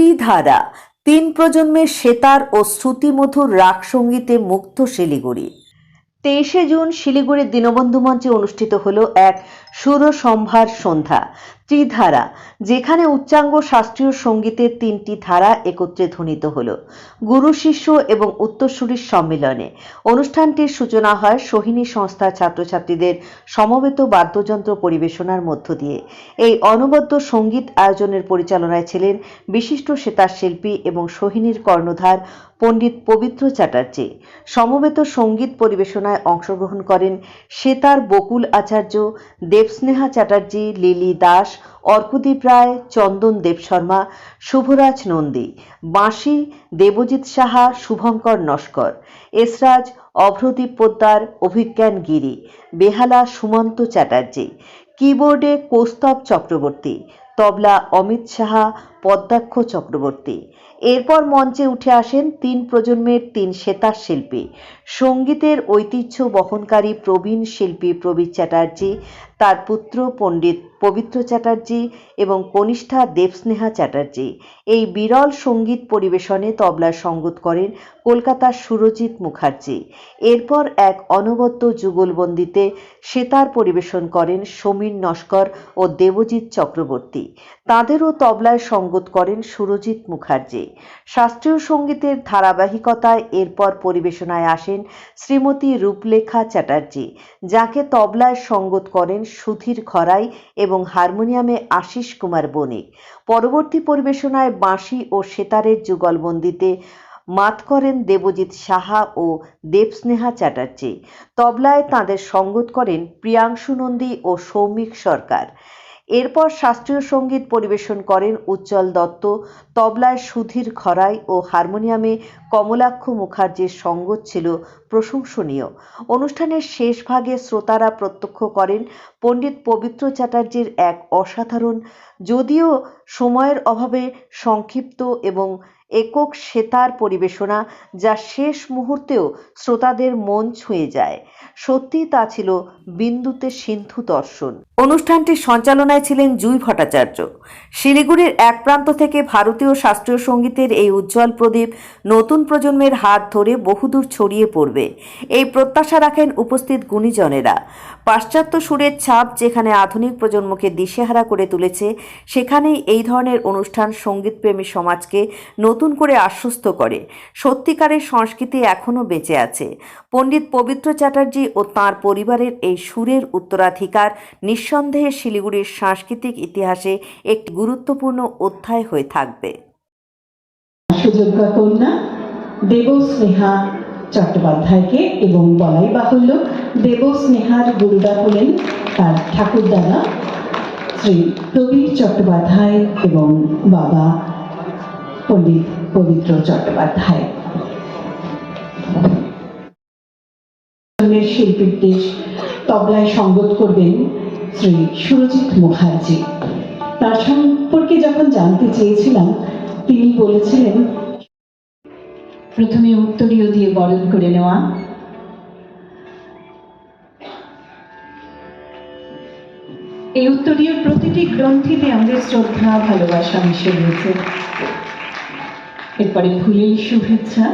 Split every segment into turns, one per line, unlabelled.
ত্রিধারা, তিন প্রজন্মের সেতার ও শ্রুতিমধুর রাগ সঙ্গীতে মুক্ত শিলিগুড়ি। তেইশে জুন শিলিগুড়ির দীনবন্ধু মঞ্চে অনুষ্ঠিত হলো এক সুর সম্ভার সন্ধ্যা, ত্রিধারা, যেখানে উচ্চাঙ্গ শাস্ত্রীয় সঙ্গীতের তিনটি ধারা একত্রে ধ্বনিত হলো। গুরু শিষ্য এবং উত্তরসূরির সম্মিলনে অনুষ্ঠানটির সূচনা হয় সোহিনী সংস্থার ছাত্রছাত্রীদের সমবেত বাদ্যযন্ত্র পরিবেশনার মধ্য দিয়ে। এই অনবদ্য সংগীত আয়োজনের পরিচালনায় ছিলেন বিশিষ্ট সেতার শিল্পী এবং সোহিনীর কর্ণধার পণ্ডিত পবিত্র চ্যাটার্জি। সমবেত সংগীত পরিবেশনায় অংশগ্রহণ করেন সেতার বকুল আচার্য দেবস্নেহা চ্যাটার্জি, লিলি দাস, অর্কদীপ রায়, চন্দন দেবশর্মা শুভরাজ নন্দী, বাঁশি, দেবজিৎ সাহা, শুভঙ্কর নস্কর, এসরাজ, অভ্রদীপ পোদ্দার, অভিজ্ঞান গিরি, বেহালা সুমন্ত চ্যাটার্জি, কিবোর্ডে কৌস্তব চক্রবর্তী, তবলা অমিত সাহা পদ্মাক্ষ চক্রবর্তী। এরপর মঞ্চে উঠে আসেন তিন প্রজন্মের তিন সেতার শিল্পী সঙ্গীতের ঐতিহ্য বহনকারী প্রবীণ শিল্পী প্রবীর চ্যাটার্জি, তার পুত্র পণ্ডিত পবিত্র চ্যাটার্জি এবং কনিষ্ঠা দেবস্নেহা চ্যাটার্জি। এই বিরল সংগীত পরিবেশনে তবলার সঙ্গত করেন কলকাতার সুরজিৎ মুখার্জি। এরপর এক অনবদ্য যুগলবন্দিতে সেতার পরিবেশন করেন সমীর নস্কর ও দেবজিৎ চক্রবর্তী। তাঁদেরও তবলায় সঙ্গত করেন সুরজিৎ মুখার্জি। শাস্ত্রীয় সঙ্গীতের ধারাবাহিকতায় এরপর পরিবেশনায় আসেন শ্রীমতী রূপলেখা চ্যাটার্জি, যাকে তবলায় সঙ্গত করেন সুধীর খরাই এবং হারমোনিয়ামে আশিস কুমার বণিক। পরবর্তী পরিবেশনায় বাঁশি ও সেতারের যুগলবন্দিতে মাত করেন দেবজিৎ সাহা ও দেবস্নেহা চ্যাটার্জি। তবলায় তাঁদের সঙ্গত করেন প্রিয়াংশু নন্দী ও সৌমিক সরকার। এরপর শাস্ত্রীয় সংগীত পরিবেশন করেন উজ্জ্বল দত্ত, তবলায় সুধীর খরাই ও হারমোনিয়ামে কমলাক্ষ মুখার্জির সঙ্গত ছিল প্রশংসনীয়। অনুষ্ঠানের শেষ ভাগে শ্রোতারা প্রত্যক্ষ করেন, পণ্ডিত পবিত্র চ্যাটার্জির এক অসাধারণ, যদিও সময়ের অভাবে সংক্ষিপ্ত এবং একক সেতার পরিবেশনা যা শেষ মুহূর্তেও শ্রোতাদের মন ছুঁয়ে যায়। সত্যি তা ছিল বিন্দুতে সিন্ধু দর্শন। অনুষ্ঠানটির সঞ্চালনায় ছিলেন জুই ভট্টাচার্য। শিলিগুড়ির এক প্রান্ত থেকে ভারতীয় শাস্ত্রীয় সঙ্গীতের এই উজ্জ্বল প্রদীপ নতুন প্রজন্মের হাত ধরে বহুদূর ছড়িয়ে পড়বে। এই প্রত্যাশা রাখেন উপস্থিত গুণীজনেরা। পাশ্চাত্য সুরের ছাপ যেখানে আধুনিক প্রজন্মকে দিশেহারা করে তুলেছে, সেখানেই এই ধরনের অনুষ্ঠান সঙ্গীতপ্রেমী সমাজকে নতুন করে আশ্বস্ত করে। সত্যিকারের সংস্কৃতি এখনও বেঁচে আছে। পণ্ডিত পবিত্র চ্যাটার্জি ও তার পরিবারের এই সুরের উত্তরাধিকার নিঃসন্দেহে শিলিগুড়ির সাংস্কৃতিক ইতিহাসে একটি গুরুত্বপূর্ণ অধ্যায় হয়ে থাকবে।
দেবস্নেহা চট্টোপাধ্যায়কে এবং বলাই বাহুল্য দেবস্নেহার গুরুদা হলেন তার ঠাকুরদাদা শ্রী প্রবীর চট্টোপাধ্যায় এবং বাবা পণ্ডিত পবিত্র চট্টোপাধ্যায়। শিল্পীর দেশ তবলায় সঙ্গত করবেন শ্রী সুরজিৎ মুখার্জি। তার সম্পর্কে যখন জানতে চেয়েছিলাম, তিনি বলেছিলেন, প্রথমে উত্তরীয় দিয়ে বরণ করে নেওয়া এই উত্তরীয় প্রতিটি গ্রন্থিতে আমাদের শ্রদ্ধা ভালোবাসা মিশে রয়েছে। এরপরে ফুলের শুভেচ্ছা।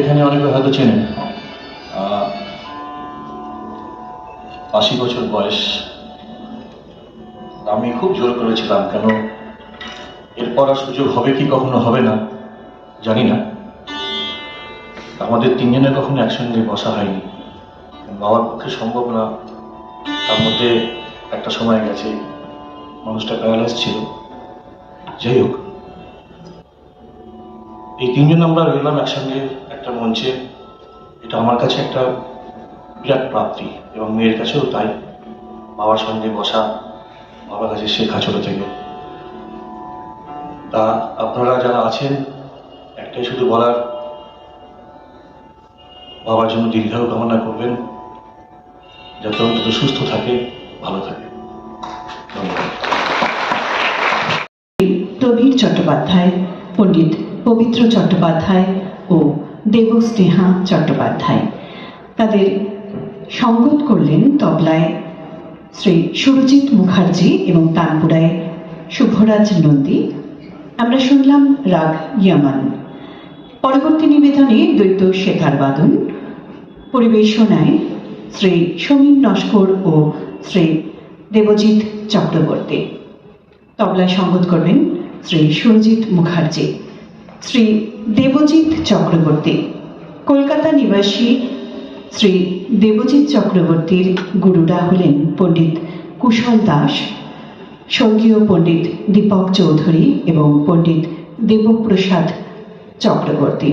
এখানে অনেকে হয়তো চেনেন। আশি বছর বয়স। আমি খুব জোর করেছিলাম, কেন? এরপর আর সুযোগ হবে কি, কখনো হবে না, জানি না। আমাদের তিনজনের কখনো একসঙ্গে বসা হয়নি। বাবার পক্ষে সম্ভব না। তার মধ্যে একটা সময় গেছে, মানুষটা প্যারালাইজ ছিল। যাই হোক, এই তিনজন আমরা রইলাম একসঙ্গে। একটা মঞ্চে এটা আমার কাছে একটা বিরাট প্রাপ্তি এবং মেয়ের কাছেও তাই। বাবার সঙ্গে বসা, বাবার কাছে শেখা ছোট থেকে। তা আপনারা যারা আছেন, একটাই শুধু বলার, বাবার জন্য দীর্ঘায়ু কামনা করবেন, যাতে অন্তত সুস্থ থাকে, ভালো থাকে।
প্রবীর চট্টোপাধ্যায়, পণ্ডিত পবিত্র চট্টোপাধ্যায় ও দেবস্নেহা চট্টোপাধ্যায়। তাদের সঙ্গত করলেন তবলায় শ্রী সুরজিৎ মুখার্জি এবং তানপুরায় শুভরাজ নন্দী। আমরা শুনলাম রাগ ইয়ামান। পরবর্তী নিবেদনে দ্বৈত সেতার বাদন। পরিবেশনায় শ্রী সমীর নস্কর ও শ্রী দেবজিৎ চক্রবর্তী। তবলায় সঙ্গত করবেন শ্রী সুরজিৎ মুখার্জি। শ্রী দেবজিৎ চক্রবর্তী। কলকাতা নিবাসী শ্রী দেবজিৎ চক্রবর্তীর গুরুরা হলেন পণ্ডিত কুশল দাস, স্বর্গীয় পণ্ডিত দীপক চৌধুরী এবং পণ্ডিত দেবপ্রসাদ চক্রবর্তী।